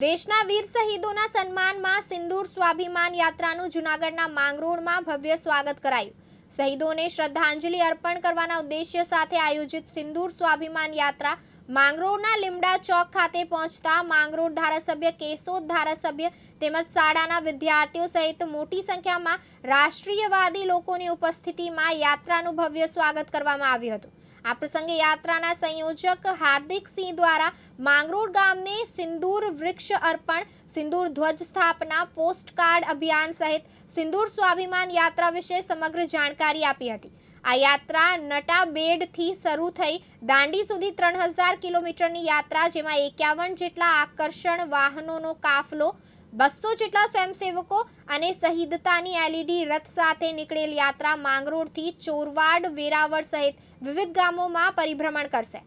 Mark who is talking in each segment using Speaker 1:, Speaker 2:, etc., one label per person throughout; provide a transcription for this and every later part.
Speaker 1: દેશના વીર શહીદોના સન્માનમાં સિંદૂર સ્વાભિમાન યાત્રાનું જૂનાગઢના માંગરોળમાં ભવ્ય સ્વાગત કરાયું. શહીદોને શ્રદ્ધાંજલિ અર્પણ કરવાના ઉદ્દેશ્ય સાથે આયોજિત સિંદૂર સ્વાભિમાન યાત્રા માંગરોળના લીમડા ચોક ખાતે પહોંચતા માંગરોળ ધારાસભ્ય કેશોદ ધારાસભ્ય તેમજ શાળાના વિદ્યાર્થીઓ સહિત મોટી સંખ્યામાં રાષ્ટ્રીયવાદી લોકોની ઉપસ્થિતિમાં યાત્રાનું ભવ્ય સ્વાગત કરવામાં આવ્યું હતું. આ પ્રસંગે યાત્રાના સંયોજક હાર્દિક સિંહ દ્વારા માંગરોળ ગામને સિંદૂર વૃક્ષ અર્પણ, સિંદૂર ધ્વજ સ્થાપના, પોસ્ટકાર્ડ અભિયાન સહિત સિંદૂર સ્વાભિમાન યાત્રા વિશે સમગ્ર જાણકારી આપી હતી. આ યાત્રા નટાબેડથી શરૂ થઈ દાંડી સુધી ત્રણ હજાર કિલોમીટરની યાત્રા, જેમાં એકાવન જેટલા આકર્ષણ વાહનોનો કાફલો, બસો જેટલા સ્વયંસેવકો અને શહીદતાની એલઈડી રથ સાથે નીકળેલ યાત્રા માંગરોળથી ચોરવાડ, વેરાવળ સહિત વિવિધ ગામોમાં પરિભ્રમણ કરશે.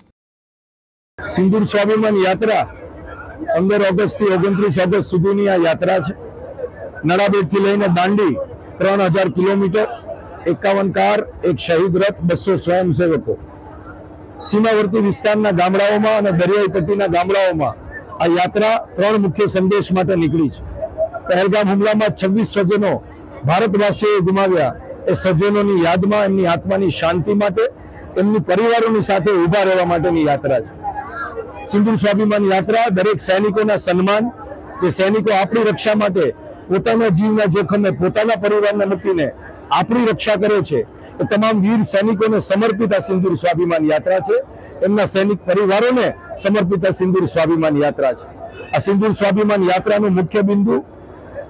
Speaker 2: સિંદૂર સ્વાભિમાન યાત્રા પંદર ઓગસ્ટથી ઓગણત્રીસ ઓગસ્ટ સુધીની આ યાત્રા છે. નડાબેટથી લઈને દાંડી ત્રણ હજાર કિલોમીટર એકાવન કાર, એક શહીદ રથ, બસો સ્વયંસેવકો. સીમાવર્તી વિસ્તારના ગામડાઓમાં અને દરિયાઈ પટ્ટીના ગામડાઓમાં આ યાત્રા ત્રણ મુખ્ય સંદેશ માટે નીકળી છે. પહેલગામ હુમલામાં છવ્વીસ સ્વજનો ભારતવાસીઓએ ગુમાવ્યા. એ સજ્જનોની યાદમાં, એમની આત્માની શાંતિ માટે, એમની પરિવારોની સાથે ઊભા રહેવા માટેની યાત્રા છે. સિંધુ સ્વાભિમાન યાત્રા, દરેક સૈનિકોના સન્માન, જે સૈનિકો આપણી રક્ષા માટે પોતાના જીવના જોખમે પોતાના પરિવારને મૂકીને આપણી રક્ષા કરે છે. એ તમામ વીર સૈનિકોને સમર્પિત આ સિંદૂર સ્વાભિમાન યાત્રા છે. એમના સૈનિક પરિવારોને સમર્પિત આ સિંદૂર સ્વાભિમાન યાત્રા છે. આ સિંદૂર સ્વાભિમાન યાત્રાનું મુખ્ય બિંદુ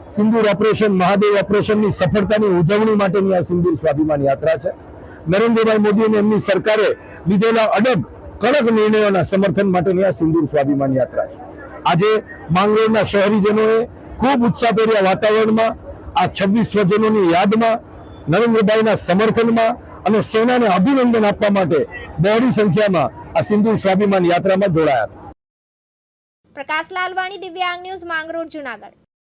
Speaker 2: સિંદૂર ઓપરેશન, મહાદેવ ઓપરેશનની સફળતાની ઉજવણી માટેની આ સિંદૂર સ્વાભિમાન યાત્રા છે. નરેન્દ્રભાઈ મોદી અને એમની સરકારે લીધેલા અડગ, કડક નિર્ણયોના સમર્થન માટેની આ સિંદૂર સ્વાભિમાન યાત્રા છે. આજે માંગરોળના શહેરીજનોએ ખૂબ ઉત્સાહભર્યા વાતાવરણમાં, આ છવ્વીસ સ્વજનોની યાદમાં નરેન્દ્રભાઈના સમર્થનમાં અને સેનાને અભિનંદન આપવા માટે બહોળી સંખ્યામાં આ સિંધુ સ્વાભિમાન યાત્રામાં જોડાયા
Speaker 1: પ્રકાશ લાલવાણી, દિવ્યાંગ ન્યૂઝ માંગરોળ, જૂનાગઢ.